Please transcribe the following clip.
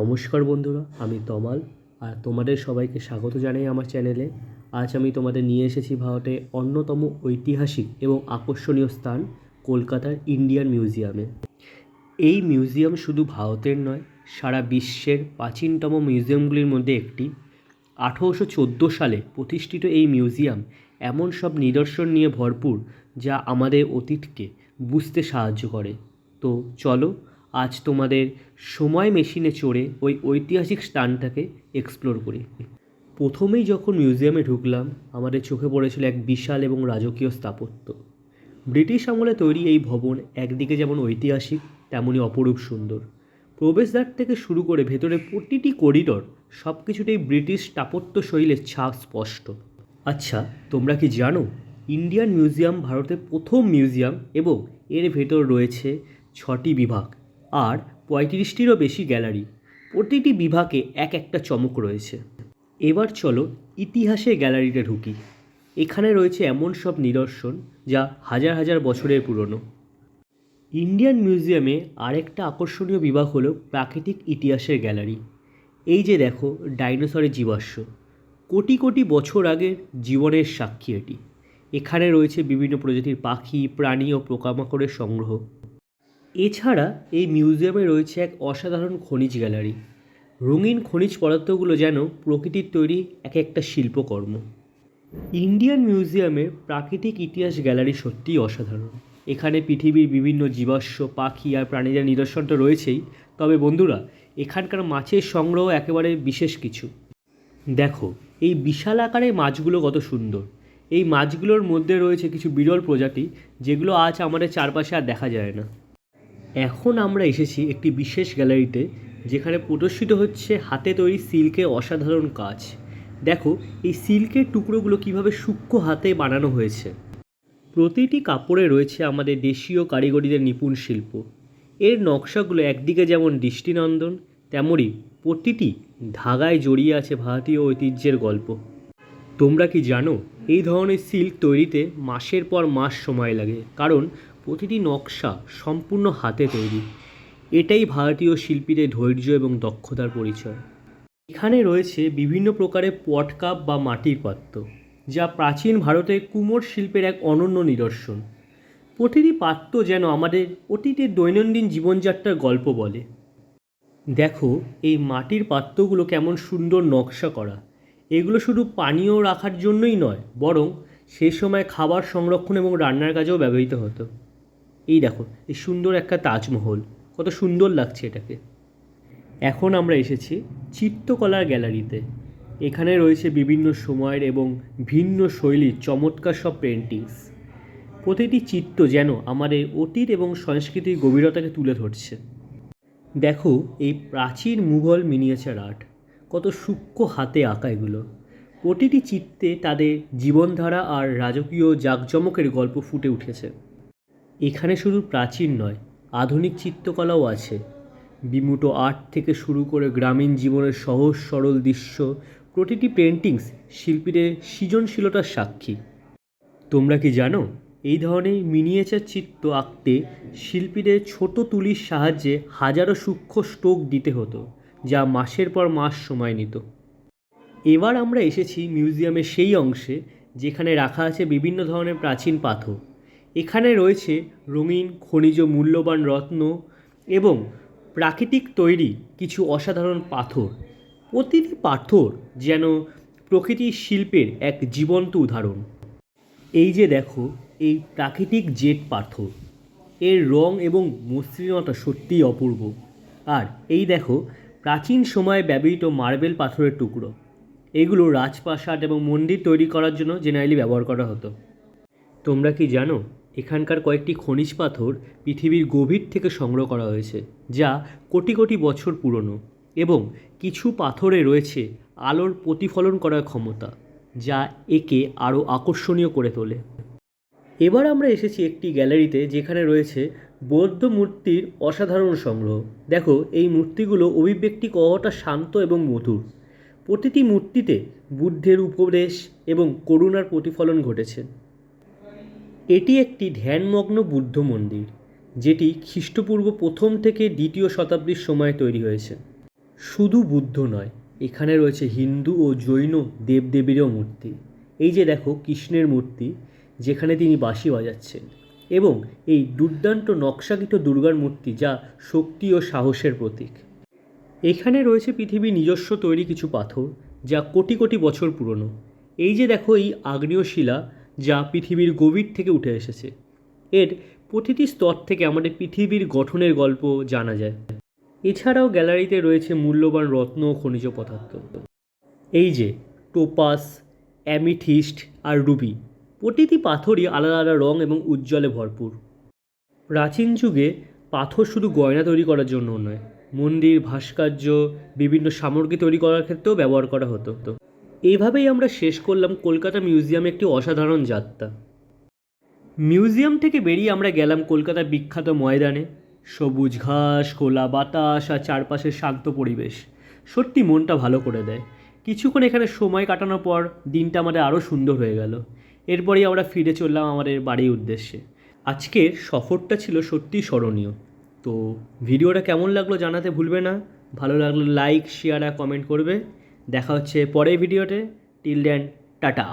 নমস্কার বন্ধুরা, আমি তমাল আর তোমাদের সবাইকে স্বাগত জানাই আমার চ্যানেলে। আজ আমি তোমাদের নিয়ে এসেছি ভারতের অন্যতম ঐতিহাসিক এবং আকর্ষণীয় স্থান কলকাতার ইন্ডিয়ান মিউজিয়ামে। এই মিউজিয়াম শুধু ভারতের নয়, সারা বিশ্বের প্রাচীনতম মিউজিয়ামগুলির মধ্যে একটি। আঠেরোশো চোদ্দ সালে প্রতিষ্ঠিত এই মিউজিয়াম এমন সব নিদর্শন নিয়ে ভরপুর যা আমাদের অতীতকে বুঝতে সাহায্য করে। তো চলো আজ তোমাদের সময় মেশিনে চড়ে ওই ঐতিহাসিক স্থানটাকে এক্সপ্লোর করি। প্রথমেই যখন মিউজিয়ামে ঢুকলাম, আমাদের চোখে পড়েছিল এক বিশাল এবং রাজকীয় স্থাপত্য। ব্রিটিশ আমলে তৈরি এই ভবন একদিকে যেমন ঐতিহাসিক তেমনই অপরূপ সুন্দর। প্রবেশদ্বার থেকে শুরু করে ভেতরে প্রতিটি করিডর সব কিছুতেই ব্রিটিশ স্থাপত্য শৈলের ছাপ স্পষ্ট। আচ্ছা তোমরা কি জানো ইন্ডিয়ান মিউজিয়াম ভারতের প্রথম মিউজিয়াম এবং এর ভেতর রয়েছে ছটি বিভাগ। আর পঁয়ত্রিশটিরও বেশি গ্যালারি। প্রতিটি বিভাগে এক একটা চমক রয়েছে। এবার চলো ইতিহাসের গ্যালারিতে ঢুকি। এখানে রয়েছে এমন সব নিদর্শন যা হাজার হাজার বছরের পুরনো। ইন্ডিয়ান মিউজিয়ামে আরেকটা আকর্ষণীয় বিভাগ হলো প্রাকৃতিক ইতিহাসের গ্যালারি। এই যে দেখো, ডাইনোসরের জীবাশ্ম। কোটি কোটি বছর আগের জীবনের সাক্ষী এটি। এখানে রয়েছে বিভিন্ন প্রজাতির পাখি, প্রাণী ও পোকামাকড়ের সংগ্রহ। এছাড়া এই মিউজিয়ামে রয়েছে এক অসাধারণ খনিজ গ্যালারি। রঙিন খনিজ পদার্থগুলো যেন প্রকৃতির তৈরি এক একটা শিল্পকর্ম। ইন্ডিয়ান মিউজিয়ামের প্রাকৃতিক ইতিহাস গ্যালারি সত্যিই অসাধারণ। এখানে পৃথিবীর বিভিন্ন জীবাশ্ম, পাখি আর প্রাণীদের নিদর্শন তো রয়েছেই। তবে বন্ধুরা, এখানকার মাছের সংগ্রহ একেবারে বিশেষ কিছু। দেখো, এই বিশাল আকারের মাছগুলো কত সুন্দর। এই মাছগুলোর মধ্যে রয়েছে কিছু বিরল প্রজাতি, যেগুলো আজ আমাদের চারপাশে আর দেখা যায় না। এখন আমরা এসেছি একটি বিশেষ গ্যালারিতে, যেখানে প্রদর্শিত হচ্ছে হাতে তৈরি সিল্কের অসাধারণ কাজ। দেখো, এই সিল্কের টুকরোগুলো কীভাবে সূক্ষ্ম হাতে বানানো হয়েছে। প্রতিটি কাপড়ে রয়েছে আমাদের দেশীয় কারিগরিদের নিপুণ শিল্প। এর নকশাগুলো একদিকে যেমন দৃষ্টিনন্দন তেমনই প্রতিটি ধাগায় জড়িয়ে আছে ভারতীয় ঐতিহ্যের গল্প। তোমরা কি জানো, এই ধরনের সিল্ক তৈরিতে মাসের পর মাস সময় লাগে, কারণ প্রতিটি নকশা সম্পূর্ণ হাতে তৈরি। এটাই ভারতীয় শিল্পীদের ধৈর্য এবং দক্ষতার পরিচয়। এখানে রয়েছে বিভিন্ন প্রকারের পটকাপ বা মাটির পাত্র, যা প্রাচীন ভারতের কুমোর শিল্পের এক অনন্য নিদর্শন। প্রতিটি পাত্র যেন আমাদের অতীতের দৈনন্দিন জীবনযাত্রার গল্প বলে। দেখো, এই মাটির পাত্রগুলো কেমন সুন্দর নকশা করা। এগুলো শুধু পানীয় রাখার জন্যই নয়, বরং সে সময় খাবার সংরক্ষণ এবং রান্নার কাজেও ব্যবহৃত হতো। এই দেখো, এই সুন্দর একটা তাজমহল। কত সুন্দর লাগছে এটাকে। এখন আমরা এসেছি চিত্রকলার গ্যালারিতে। এখানে রয়েছে বিভিন্ন সময়ের এবং ভিন্ন শৈলীর চমৎকার সব পেন্টিংস প্রতিটি চিত্র যেন আমাদের অতীত এবং সংস্কৃতির গভীরতাকে তুলে ধরছে। দেখো, এই প্রাচীন মুঘল মিনিয়েচার আর্ট কত সূক্ষ্ম হাতে আঁকা এগুলো। প্রতিটি চিত্রে তাদের জীবনধারা আর রাজকীয় জাঁকজমকের গল্প ফুটে উঠেছে। এখানে শুধু প্রাচীন নয়, আধুনিক চিত্রকলাও আছে। বিমুটো আর্ট থেকে শুরু করে গ্রামীণ জীবনের সহজ সরল দৃশ্য, প্রতিটি পেন্টিংস শিল্পীদের সৃজনশীলতার সাক্ষী। তোমরা কি জানো, এই ধরনের মিনিয়েচার চিত্র আঁকতে শিল্পীদের ছোট তুলির সাহায্যে হাজারো সূক্ষ্ম স্ট্রোক দিতে হতো, যা মাসের পর মাস সময় নিত। এবার আমরা এসেছি মিউজিয়ামের সেই অংশে, যেখানে রাখা আছে বিভিন্ন ধরনের প্রাচীন পাথর। এখানে রয়েছে রঙিন খনিজ মূল্যবান রত্ন এবং প্রাকৃতিক তৈরি কিছু অসাধারণ পাথর। প্রতিটি পাথর যেন প্রকৃতির শিল্পের এক জীবন্ত উদাহরণ। এই যে দেখো, এই প্রাকৃতিক জেট পাথর। এর রং এবং মসৃণতা সত্যিই অপূর্ব। আর এই দেখো, প্রাচীন সময়ে ব্যবহৃত মার্বেল পাথরের টুকরো। এগুলো রাজপ্রাসাদ এবং মন্দির তৈরি করার জন্য জেনারেলি ব্যবহার করা হতো। তোমরা কি জানো এখানকার কয়েকটি খনিজ পাথর পৃথিবীর গভীর থেকে সংগ্রহ করা হয়েছে, যা কোটি কোটি বছর পুরনো এবং কিছু পাথরে রয়েছে আলোর প্রতিফলন করার ক্ষমতা, যা একে আরও আকর্ষণীয় করে তোলে। এবার আমরা এসেছি একটি গ্যালারিতে যেখানে রয়েছে বৌদ্ধ মূর্তির অসাধারণ সংগ্রহ। দেখো, এই মূর্তিগুলো অভিব্যক্তি কতটা শান্ত এবং মধুর। প্রতিটি মূর্তিতে বুদ্ধের উপদেশ এবং করুণার প্রতিফলন ঘটেছে। এটি একটি ধ্যানমগ্ন বুদ্ধ মন্দির, যেটি খ্রিস্টপূর্ব প্রথম থেকে দ্বিতীয় শতাব্দীর সময় তৈরি হয়েছে। শুধু বুদ্ধ নয়, এখানে রয়েছে হিন্দু ও জৈন দেবদেবীরও মূর্তি। এই যে দেখো কৃষ্ণের মূর্তি, যেখানে তিনি বাঁশি বাজাচ্ছেন এবং এই দুর্দান্ত নকশাকৃত দুর্গার মূর্তি যা শক্তি ও সাহসের প্রতীক। এখানে রয়েছে পৃথিবীর নিজস্ব তৈরি কিছু পাথর, যা কোটি কোটি বছর পুরনো। এই যে দেখো এই আগ্নেয় শিলা যা পৃথিবীর গভীর থেকে উঠে এসেছে। এর প্রতিটি স্তর থেকে আমাদের পৃথিবীর গঠনের গল্প জানা যায়। এছাড়াও গ্যালারিতে রয়েছে মূল্যবান রত্ন ও খনিজ পদার্থ। এই যে, টোপাস, অ্যামিথিস্ট আর রুবি, প্রতিটি পাথরই আলাদা আলাদা রং এবং উজ্জ্বলে ভরপুর। প্রাচীন যুগে পাথর শুধু গয়না তৈরি করার জন্য নয়, মন্দির, ভাস্কর্য, বিভিন্ন সামগ্রী তৈরি করার ক্ষেত্রেও ব্যবহার করা হতো। এইভাবেই আমরা শেষ করলাম কলকাতা মিউজিয়ামে একটি অসাধারণ যাত্রা। মিউজিয়াম থেকে বেরিয়ে আমরা গেলাম কলকাতার বিখ্যাত ময়দানে। সবুজ ঘাস, খোলা বাতাস আর চারপাশের শান্ত পরিবেশ। সত্যি মনটা ভালো করে দেয়। কিছুক্ষণ এখানে সময় কাটানোর পর দিনটা আমাদের আরও সুন্দর হয়ে গেল। এরপরেই আমরা ফিরে চললাম আমাদের বাড়ির উদ্দেশ্যে। আজকের সফরটা ছিল সত্যিই স্মরণীয়। তো ভিডিওটা কেমন লাগল জানাতে ভুলবে না। ভালো লাগলে লাইক শেয়ার আর কমেন্ট করবে। দেখা হচ্ছে পরের ভিডিওতে। Till then tata.